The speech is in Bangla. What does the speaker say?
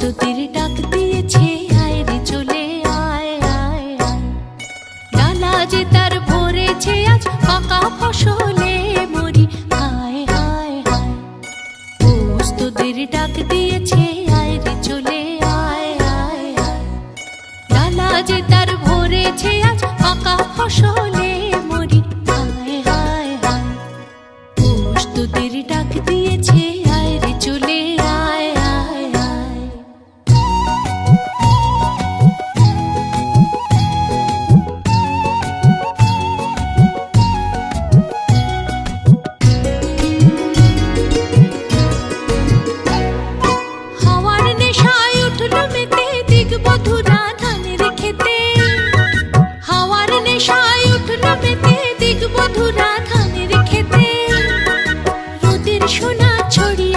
তুতির ডাক দিয়েছে, আয় রে চলে আয় আয় আয়। ডালা যে তার ভরেছে, আজ পাকা ফসলে মরি হায় হায় হায় পোষ তোদের ডাক দিয়েছে, আয় রে চলে আয় আয় আয়। ডালা যে তার ভরেছে, আজ পাকা ফসলে মরি হায় হায় হায় পোষ তোদের ডাক দিয়েছে শোনা